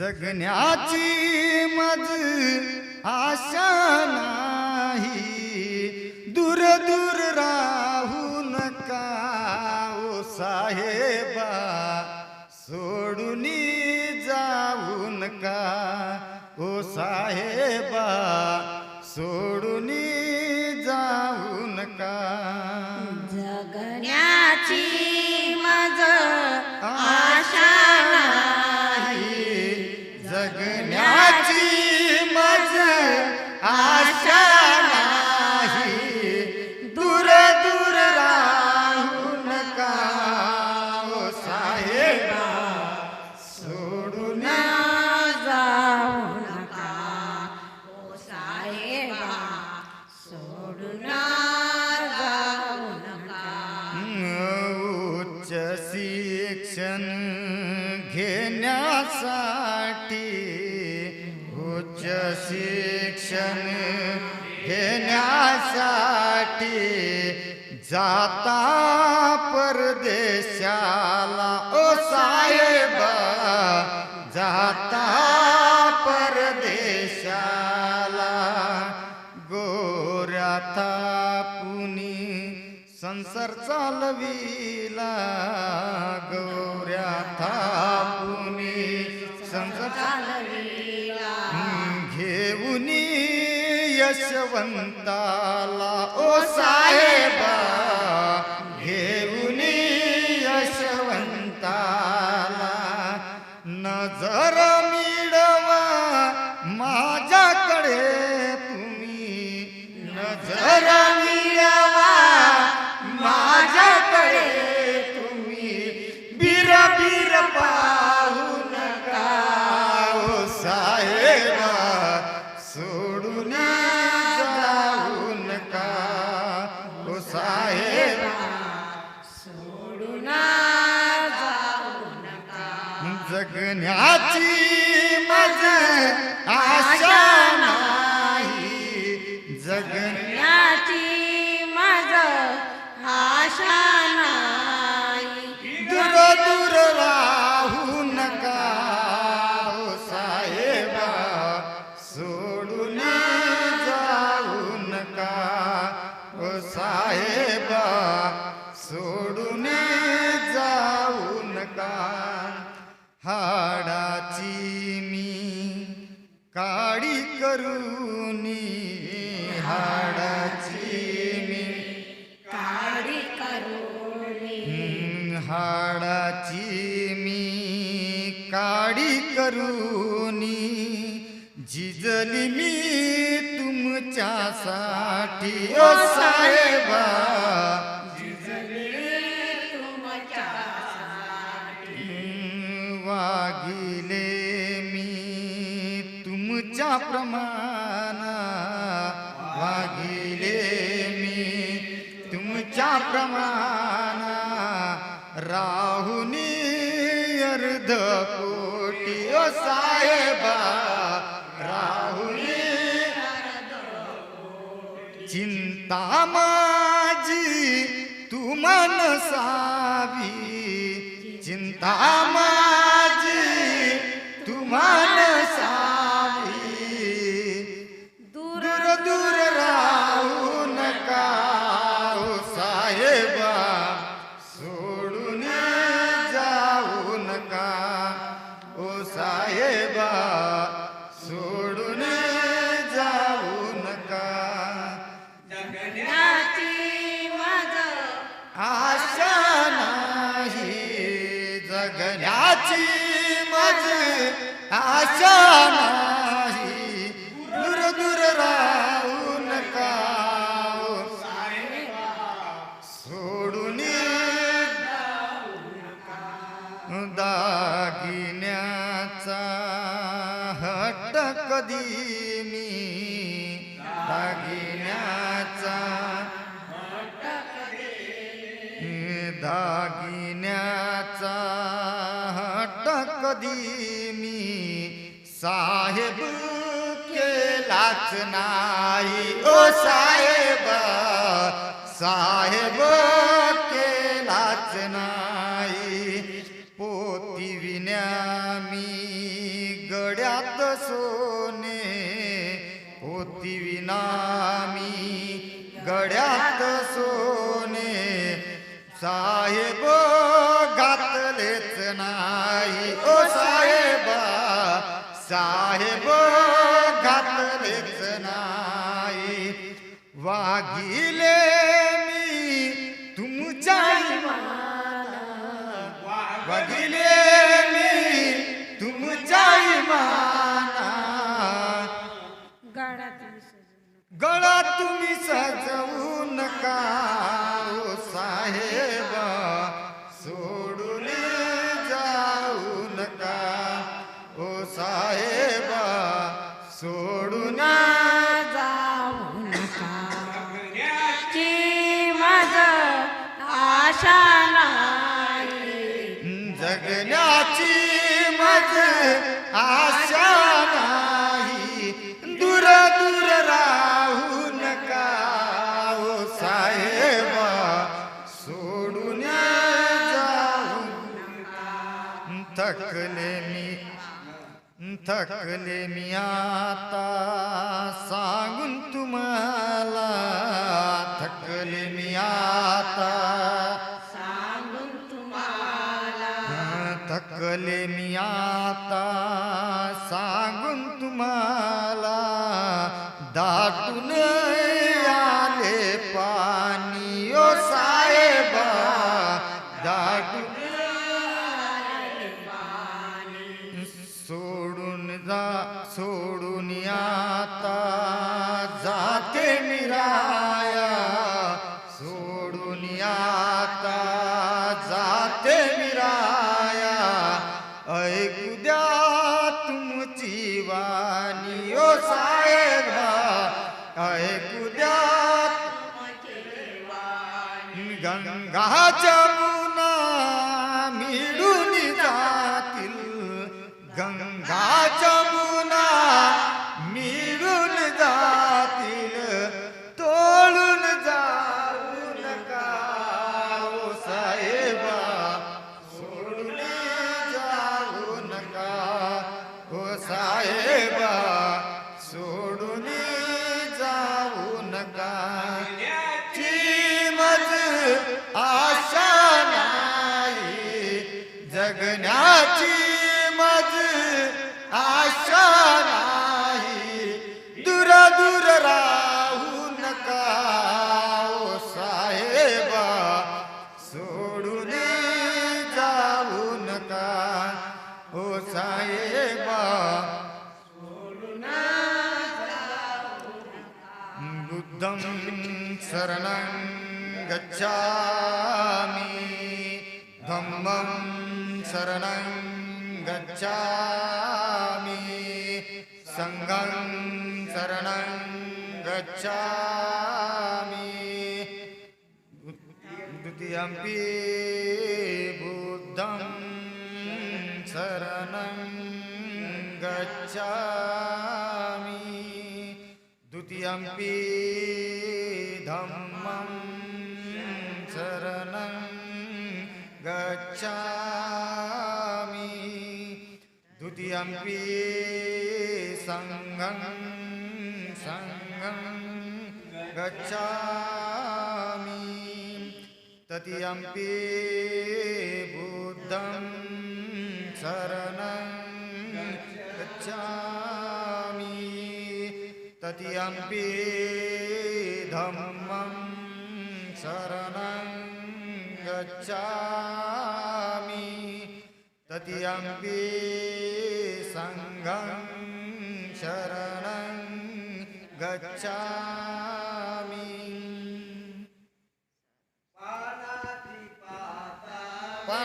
जगण्याची मज आशा नाही. दूर दूर राहू नका ओ साहेबा सोडून जाऊ नका ओ साहेबा सोडून जगण्याची मज आशा नाही. दूर दूर राहू नका ओ साहेबा सोडून जाऊ नका ओ साहेबा सोडून जाऊ नका उच्च शिक्षण घेण्यासाठी उच्च शिक्षण घेण्यासाठी जाता परदेशाला. ओ साहेब जाता परदेशाला. गोऱ्या थापुनी संसार चालविला. गौऱ्या थापुनी संसार चालविला. घेऊन यशवंताला ओ साहेबा घेऊन यशवंताला नजर मिळवा माझ्याकडे तुम्ही. नजर मिळवा माझ्याकडे तुम्ही. बीर बीर पाहू नका ओ साहेबा. जगण्याची मज आशा नाही. जगण्या याची मज आशा नाही. दूर दूर राहू नका ओ साहेबा. सोडून जाऊ नका ओ साहेबा. सोडून हाडाची मी काडी करूनी जिजली मी तुमच्यासाठी. ओ साहेबा वागिले मी तुमच्या प्रमाणा. वागिले मी तुमच्या प्रमाणा. राहुनी अर्ध कोटी ओ साहेबा राहुनी चिंता माझी तू मनसावी चिंता मा जगण्याची मज आशा नाही. दूर दूर राहू नका सोडून दागिन्याचा हट कधी मी? दागिन्याचा दागिन्याचा कधीमी साहेब केलाच नाही. ओ साहेब साहेब केलाच नाही. पोती विन्या मी गड्यात सोने. होती विनामी गड्यात सोने. साहेब साहेब घातलेच नाही. वागिले मी तुमच्या वागिले मी तुमच्या. गळा तुम्ही सजवू नका. आशा नाही जगण्याची मज आशा नाही. दूर दूर राहू नका ओ साहेब सोडून जाऊ थकले मी. थकले मी आता सांगून तुम्हाला. थकले मी आता थकले मी आता सांगून तुम्हाला दाटून आले पाणी ओ साहेबा दाटून सोडून जा सोडून गंगा जमुना ओ साहेबा बुद्धं शरणं गच्छामि धम्मं शरणं गच्छामि सङ्गं शरणं गच्छामि द्वितीयम्पि धम्मं शरणं गच्छामि। द्वितीयम्पि सङ्गं सङ्गं गच्छामि। तृतीयम्पि बुद्धं शरणं गच्छामि। तृतीयम्पि धम्मं शरणं गच्छामि तृतीयम्पि सङ्घं शरणं गच्छामि